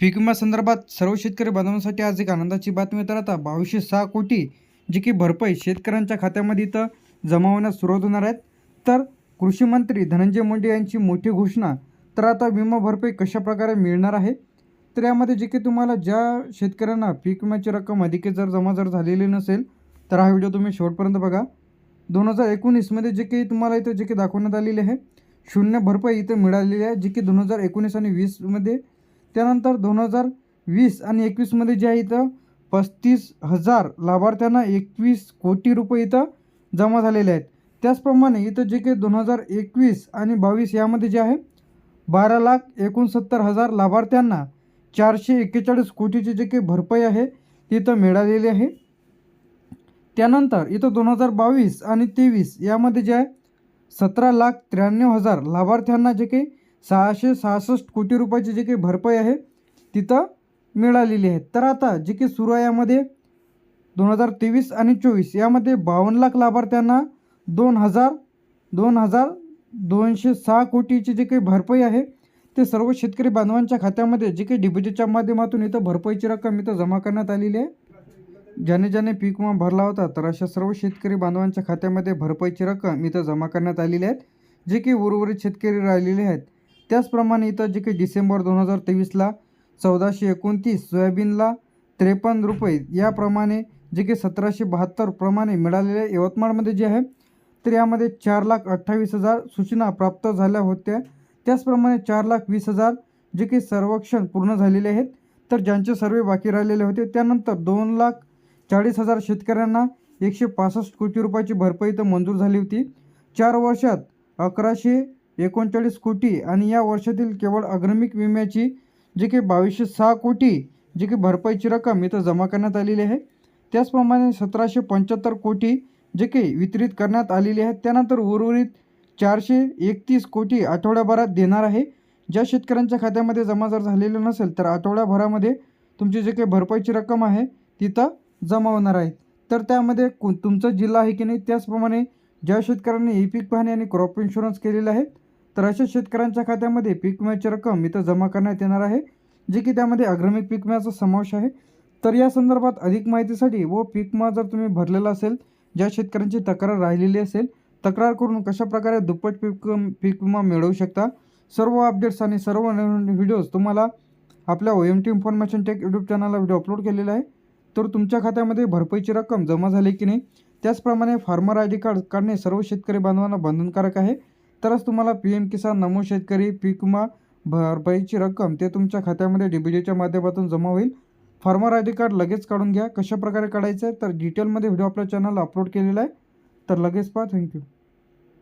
पीक विमा संदर्भात सर्व शेतकरी बांधवांसाठी आज एक आनंदाची बातमी तर आता बावीसशे सहा कोटी जी की भरपाई शेतकऱ्यांच्या खात्यामध्ये इथं जमा होण्यास सुरुवात होणार आहेत तर कृषी मंत्री धनंजय मुंडे यांची मोठी घोषणा तर आता विमा भरपाई कशा प्रकारे मिळणार आहे? तर यामध्ये जे की तुम्हाला ज्या शेतकऱ्यांना पीक विम्याची रक्कम अधिक जर जमा जर झालेली नसेल तर हा व्हिडिओ तुम्ही शेवटपर्यंत बघा. दोन हजार एकोणीसमध्ये जे काही तुम्हाला इथं जे काही दाखवण्यात आलेले आहे शून्य भरपाई इथं मिळालेली आहे जी की दोन हजार एकोणीस आणि वीसमध्ये त्यानंतर दोन हजार वीस आणि एकवीसमध्ये जे आहे इथं पस्तीस हजार लाभार्थ्यांना एकवीस कोटी रुपये इथं जमा झालेले आहेत. त्याचप्रमाणे इथं जे काही दोन हजार एकवीस आणि बावीस यामध्ये जे आहे बारा लाख एकोणसत्तर हजार लाभार्थ्यांना चारशे एक्केचाळीस कोटीची जे काही भरपाई आहे ती इथं मिळालेली आहे. त्यानंतर इथं दोन हजार बावीस आणि तेवीस यामध्ये जे आहे सतरा लाख त्र्याण्णव हजार लाभार्थ्यांना जे काही सहाशे सहासष्ट कोटी रुपयाची जे काही भरपाई आहे तिथं मिळालेली आहे. तर आता जे काही सुरू आहे यामध्ये दोन हजार तेवीस आणि चोवीस यामध्ये बावन्न लाख लाभार्थ्यांना दोन हजार दोन हजार दोनशे सहा कोटीची जे काही भरपाई आहे ते सर्व शेतकरी बांधवांच्या खात्यामध्ये जे काही डिपॉझिटच्या माध्यमातून इथं भरपाईची रक्कम इथं जमा करण्यात आलेली आहे. ज्याने ज्याने पीक विमा भरला होता तर अशा सर्व शेतकरी बांधवांच्या खात्यामध्ये भरपाईची रक्कम इथं जमा करण्यात आलेली आहेत जे की उर्वरित शेतकरी राहिलेले आहेत त्याचप्रमाणे इथं जे काही डिसेंबर दोन हजार तेवीसला चौदाशे एकोणतीस सोयाबीनला त्रेपन्न रुपये याप्रमाणे जे काही सतराशे बहात्तर प्रमाणे मिळालेले यवतमाळमध्ये जे आहे तर यामध्ये चार लाख अठ्ठावीस हजार सूचना प्राप्त झाल्या होत्या. त्याचप्रमाणे चार लाख वीस हजार जे काही सर्वेक्षण पूर्ण झालेले आहेत तर ज्यांचे सर्वे बाकी राहिलेले होते त्यानंतर दोन लाख चाळीस हजार शेतकऱ्यांना एकशे पासष्ट कोटी रुपयाची भरपाई तर मंजूर झाली होती. चार वर्षात अकराशे एकोणचाळीस कोटी आणि या वर्षातील केवळ अग्रमिक विम्याची जे काही बावीसशे सहा कोटी जी काही भरपाईची रक्कम इथं जमा करण्यात आलेली आहे. त्याचप्रमाणे सतराशे पंच्याहत्तर कोटी जे काही वितरित करण्यात आलेली आहे. त्यानंतर उर्वरित चारशे एकतीस कोटी आठवड्याभरात देणार आहे. ज्या शेतकऱ्यांच्या खात्यामध्ये जमा जर झालेलं नसेल तर आठवड्याभरामध्ये तुमची जे काही भरपाईची रक्कम आहे तिथं जमा होणार आहे. तर त्यामध्ये कु तुमचा जिल्हा आहे की नाही? त्याचप्रमाणे ज्या शेतकऱ्यांनी ई पीक पाहणी आणि क्रॉप इन्शुरन्स केलेला आहे तर अशा शेतकऱ्यांच्या खात्यामध्ये पीक विम्याची रक्कम इथं जमा करण्यात येणार आहे जे की त्यामध्ये अग्रमिक पीक विम्याचा समावेश आहे. तर या संदर्भात अधिक माहितीसाठी व पीक विमा जर तुम्ही भरलेला असेल ज्या शेतकऱ्यांची तक्रार राहिलेली असेल तक्रार करून कशाप्रकारे दुप्पट पीक पीक विमा मिळवू शकता सर्व अपडेट्स आणि सर्व नवीन व्हिडिओज तुम्हाला आपल्या O M T information tech YouTube चॅनलला व्हिडिओ अपलोड केलेला आहे. तर तुमच्या खात्यामध्ये भरपाईची रक्कम जमा झाली की नाही त्याचप्रमाणे फार्मर आय डी कार्ड काढणे सर्व शेतकरी बांधवांना बंधनकारक आहे. तरच तुम्हाला पी एम किसान नमो शेतकरी पीक विमा भरपाईची रक्कम ते तुमच्या खात्यामध्ये डी बी माध्यमातून जमा होईल. फार्मर आय डी कार्ड लगेच काढून घ्या. कशा प्रकारे काढायचं आहे तर डिटेलमध्ये व्हिडिओ आपल्या चॅनलला अपलोड केलेला आहे. तर लगेच पहा. थँक्यू